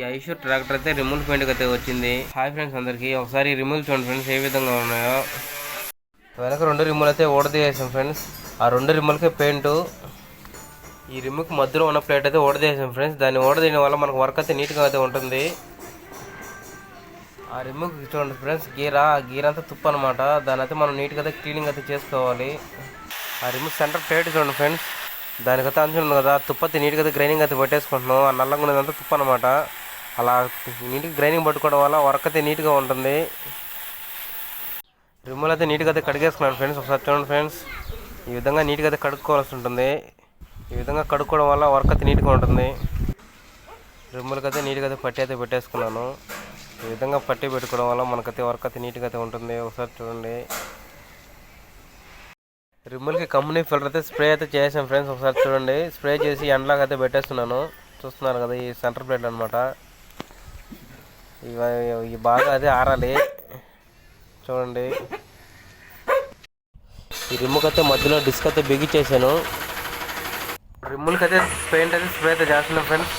ఈ ఐషూర్ ట్రాక్టర్ అయితే రిమూల్ పెయింట్ అయితే వచ్చింది. హాయ్ ఫ్రెండ్స్ అందరికి. ఒకసారి రిమూల్ చూడండి ఫ్రెండ్స్ ఏ విధంగా ఉన్నాయో. వెనక రెండు రిమూల్ అయితే ఓడదీసేసాం ఫ్రెండ్స్. ఆ రెండు రిమ్ములకి పెయింట్ ఈ రిమ్కి మధ్యలో ఉన్న ప్లేట్ అయితే ఓడదీసాం ఫ్రెండ్స్. దాన్ని ఓడదీయడం వల్ల మనకు వర్క్ అయితే నీట్గా అయితే ఉంటుంది. ఆ రిమ్కి చూడండి ఫ్రెండ్స్ గీరా ఆ గీర అంతా తుప్పు అనమాట దాని అయితే మనం నీట్గా అయితే క్లీనింగ్ అయితే చేసుకోవాలి. ఆ రిమ్ సెంటర్ ప్లేట్ చూడండి ఫ్రెండ్స్. దానికైతే అంచుంది కదా తుప్పతి నీట్గా అయితే గ్రైనింగ్ అయితే పెట్టేసుకుంటున్నాం. ఆ నల్లగా ఉన్నదంతా తుప్పు అనమాట అలా నీట్గా గ్రైనింగ్ పట్టుకోవడం వల్ల వర్క్ అయితే నీట్గా ఉంటుంది. రిమ్ములు అయితే నీట్గా అయితే కడిగేసుకున్నాను ఫ్రెండ్స్ ఒకసారి చూడండి ఫ్రెండ్స్ ఈ విధంగా నీట్గా అయితే కడుక్కోవాల్సి ఉంటుంది. ఈ విధంగా కడుక్కోవడం వల్ల వర్క్ అయితే నీట్గా ఉంటుంది. రిమ్ములకి అయితే నీట్గా అయితే పట్టి అయితే పెట్టేసుకున్నాను. ఈ విధంగా పట్టి పెట్టుకోవడం వల్ల మనకైతే వర్క్ అయితే నీట్గా అయితే ఉంటుంది. ఒకసారి చూడండి. రిమ్ములకి కంపెనీ ఫిల్టర్ అయితే స్ప్రే అయితే చేసాం ఫ్రెండ్స్ ఒకసారి చూడండి. స్ప్రే చేసి ఎండలాగా అయితే పెట్టేస్తున్నాను. చూస్తున్నారు కదా ఈ సెంటర్ ప్లేట్ అనమాట ఇవి ఇవి బాగా అదే ఆరాలి. చూడండి. ఈ రిమ్ముకి అయితే మధ్యలో డిస్క్ అయితే బిగించేసాను రిమ్ములకి అయితే పెయింట్ అయితే స్ప్రే అయితే చేస్తున్నాం ఫ్రెండ్స్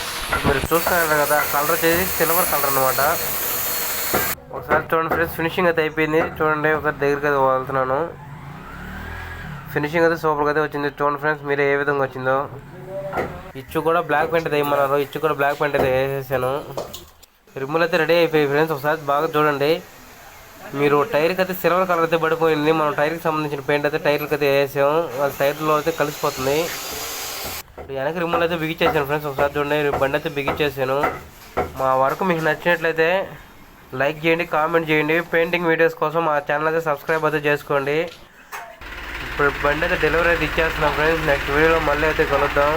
మీరు చూస్తున్నారు కదా కలర్ వచ్చేసి సిల్వర్ కలర్ అనమాట ఒకసారి చూడండి ఫ్రెండ్స్ ఫినిషింగ్ అయితే అయిపోయింది. చూడండి ఒకసారి దగ్గరికి అయితే వెళ్తున్నాను ఫినిషింగ్ అయితే సూపర్గా అయితే వచ్చింది. చూడండి ఫ్రెండ్స్ మీరే ఏ విధంగా వచ్చిందో. ఇచ్చు కూడా బ్లాక్ పెయింట్ అయితే వేయమన్నారు. ఇచ్చు కూడా బ్లాక్ పెయింట్ అయితే వేసేసాను. రిమ్ములు అయితే రెడీ అయిపోయాయి ఫ్రెండ్స్. ఒకసారి బాగా చూడండి. మీరు టైర్కి అయితే సిల్వర్ కలర్ అయితే పడిపోయింది. మనం టైర్కి సంబంధించిన పెయింట్ అయితే టైర్కి అయితే వేసాం. అది టైర్లో అయితే కలిసిపోతుంది. వెనక రిమ్ములు అయితే బిగించేసాను ఫ్రెండ్స్. ఒకసారి చూడండి. బండి అయితే బిగించేసాను మా వర్క్ మీకు నచ్చినట్లయితే లైక్ చేయండి కామెంట్ చేయండి. పెయింటింగ్ వీడియోస్ కోసం మా ఛానల్ అయితే సబ్స్క్రైబ్ అయితే చేసుకోండి. ఇప్పుడు బండి అయితే డెలివరీ అయితే ఇచ్చేస్తున్నాం ఫ్రెండ్స్. నెక్స్ట్ వీడియోలో మళ్ళీ అయితే కలుద్దాం.